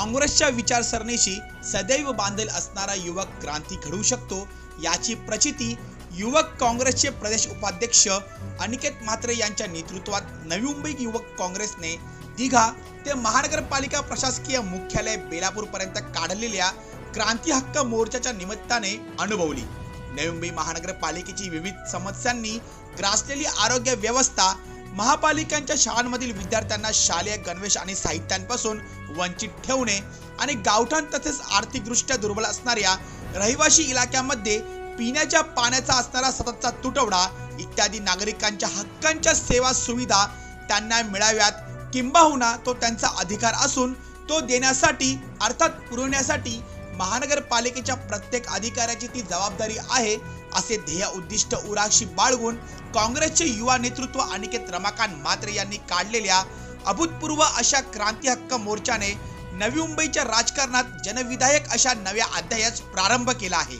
काँग्रेसच्या विचारसरणीशी सदैव बांधेल असणारा युवक क्रांती घडवू शकतो याची प्रचिती युवक काँग्रेसचे प्रदेश उपाध्यक्ष अनिकेत म्हात्रे यांच्या नेतृत्वात नवी मुंबई युवक काँग्रेसने दिघा ते महानगरपालिका प्रशासकीय मुख्यालय बेलापूर पर्यंत काढलेल्या क्रांती हक्क मोर्चाच्या निमित्ताने अनुभवली. नवी मुंबई महानगरपालिकेची विविध समस्यांनी ग्रासलेली आरोग्य व्यवस्था महापालिकांच्या शाळांमधील विद्यार्थ्यांना शालेय गणवेश आणि साहित्यांपासून वंचित ठेवणे आणि गावठाण तसेच आर्थिकदृष्ट्या दुर्बल असणाऱ्या रहिवासी इलाक्यामध्ये पिण्याच्या पाण्याचा असणारा सततचा तुटवडा इत्यादी नागरिकांच्या हक्कांच्या सेवा सुविधा त्यांना मिळाव्यात. किंबहुना तो त्यांचा अधिकार असून तो देण्यासाठी अर्थात पुरवण्यासाठी महानगरपालिकेच्या प्रत्येक अधिकाऱ्याची ती जबाबदारी आहे असे ध्येय उद्दिष्ट उराशी बाळगून काँग्रेसचे युवा नेतृत्व अनिकेत रमाकांत मात्रे यांनी काढलेल्या अभूतपूर्व अशा क्रांती हक्क मोर्चाने नवी मुंबईच्या राजकारणात जनविधायक अशा नव्या अध्यायास प्रारंभ केला आहे.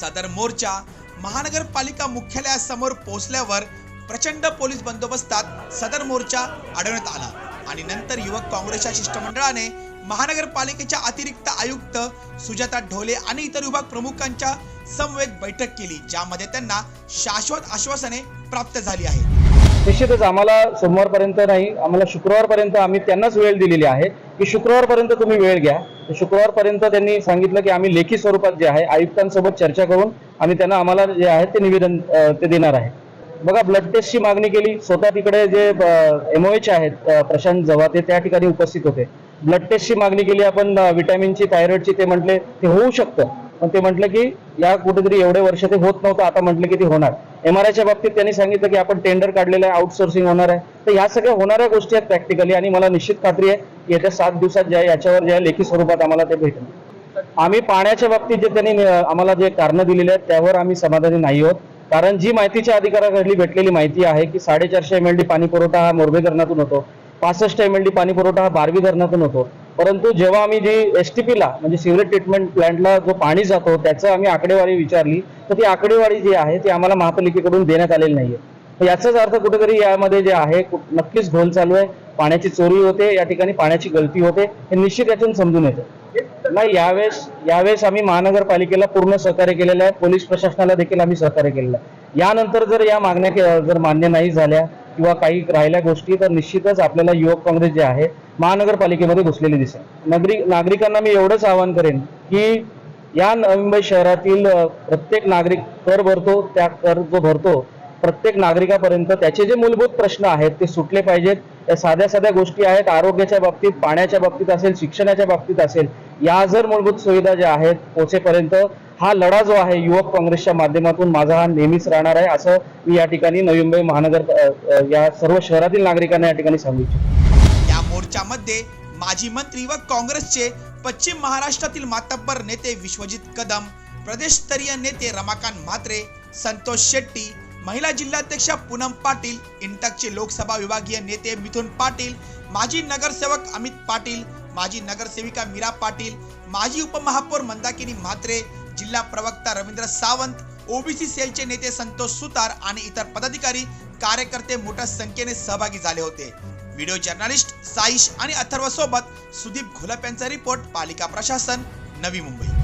सदर मोर्चा महानगरपालिका मुख्यालयासमोर पोहोचल्यावर प्रचंड पोलीस बंदोबस्तात सदर मोर्चा अडवण्यात आला. आणि नंतर युवक काँग्रेसच्या शिष्टमंडळाने महानगरपालिकेच्या अतिरिक्त आयुक्त सुजाता ढोले आणि इतर विभाग प्रमुखांच्या समवेत बैठक केली ज्यामध्ये त्यांना शाश्वत आश्वासने प्राप्त झाली आहेत निश्चितच आम्हाला सोमवारपर्यंत नाही आम्हाला शुक्रवारपर्यंत आम्ही त्यांनाच वेळ दिलेली आहे की शुक्रवारपर्यंत तुम्ही वेळ घ्या. शुक्रवारपर्यंत त्यांनी सांगितलं की आम्ही लेखी स्वरूपात जे आहे आयुक्तांसोबत चर्चा करून आम्ही त्यांना आम्हाला जे आहे ते निवेदन ते देणार आहे. बघा ब्लड टेस्टची मागणी केली. स्वतः तिकडे जे एमओएच आहेत प्रशांत जवा ते त्या ठिकाणी उपस्थित होते. ब्लड टेस्टची मागणी केली. आपण विटॅमिनची थायरॉइडची ते म्हटले ते होऊ शकतं. पण ते म्हटलं की या कुठेतरी एवढे वर्ष ते होत नव्हतं. आता म्हटलं की ते होणार. एम आर आयच्या बाबतीत त्यांनी सांगितलं की आपण टेंडर काढलेलं आहे आउटसोर्सिंग होणार आहे. तर ह्या सगळ्या होणाऱ्या गोष्टी आहेत प्रॅक्टिकली आणि मला निश्चित खात्री आहे की येत्या सात दिवसात ज्या याच्यावर ज्या लेखी स्वरूपात आम्हाला ते भेटेल. आम्ही पाण्याच्या बाबतीत जे त्यांनी आम्हाला जे कारणं दिलेली आहेत त्यावर आम्ही समाधानी नाही आहोत. कारण जी माहितीच्या अधिकाऱ्याकडली भेटलेली माहिती आहे की साडेचारशे एम एल डी पाणी पुरवठा हा मोरबे धरणातून होतो. पासष्ट एम एल डी पाणी पुरवठा हा बारवी धरणातून होतो. परंतु जेव्हा आम्ही जी एस टी पीला म्हणजे सिवरेज ट्रीटमेंट प्लांटला जो पाणी जातो त्याचं आम्ही आकडेवारी विचारली तर ती आकडेवारी जी आहे ती आम्हाला महापालिकेकडून देण्यात आलेली नाहीये. तर याचाच अर्थ कुठेतरी यामध्ये जे आहे नक्कीच घोल चालू आहे. पाण्याची चोरी होते या ठिकाणी पाण्याची गळती होते हे निश्चित यातून समजून येतं. नाही यावेळेस यावेळेस आम्ही महानगरपालिकेला पूर्ण सहकार्य केलेलं आहे. पोलीस प्रशासनाला देखील आम्ही सहकार्य केलेलं आहे. यानंतर जर या मागण्या जर मान्य नाही झाल्या किंवा काही राहिल्या गोष्टी तर निश्चितच आपल्याला युवक काँग्रेस जे आहे महानगरपालिकेमध्ये घुसलेली दिसेल. नागरिक नागरिकांना मी एवढंच आवाहन करेन की या नवी मुंबई शहरातील प्रत्येक नागरिक कर भरतो त्या कर जो भरतो प्रत्येक नागरिकापर्यंत त्याचे जे मूलभूत प्रश्न आहेत ते सुटले पाहिजेत. या साध्या साध्या गोष्टी आहेत. आरोग्याच्या बाबतीत पाण्याच्या बाबतीत असेल शिक्षणाच्या बाबतीत असेल या जर मूलभूत सुविधा ज्या आहेत पोचेपर्यंत हा लढा जो आहे युवक काँग्रेसच्या माध्यमातून माझा हा नेहमीच राहणार आहे असं मी या ठिकाणी नवी मुंबई महानगर या सर्व शहरातील नागरिकांना या ठिकाणी सांगू इच्छितो. या मोर्चामध्ये माजी मंत्री व काँग्रेसचे पश्चिम महाराष्ट्रातील मातब्बर नेते विश्वजित कदम प्रदेशस्तरीय नेते रमाकांत म्हात्रे संतोष शेट्टी महिला जिल्हाध्यक्षा पूनम पाटील इंटकचे लोकसभा विभागीय नेते मिथुन पाटील माजी नगरसेवक अमित पाटील माजी नगरसेविका मीरा पाटील माजी उपमहापौर मंदाकिनी म्हात्रे जिल्हा प्रवक्ता रवींद्र सावंत ओबीसी सेलचे नेते संतोष सुतार आणि इतर पदाधिकारी कार्यकर्ते मोठ्या संख्येने सहभागी झाले होते. व्हिडिओ जर्नलिस्ट साईश आणि अथर्व सोबत सुदीप घोलप यांचा रिपोर्ट पालिका प्रशासन नवी मुंबई.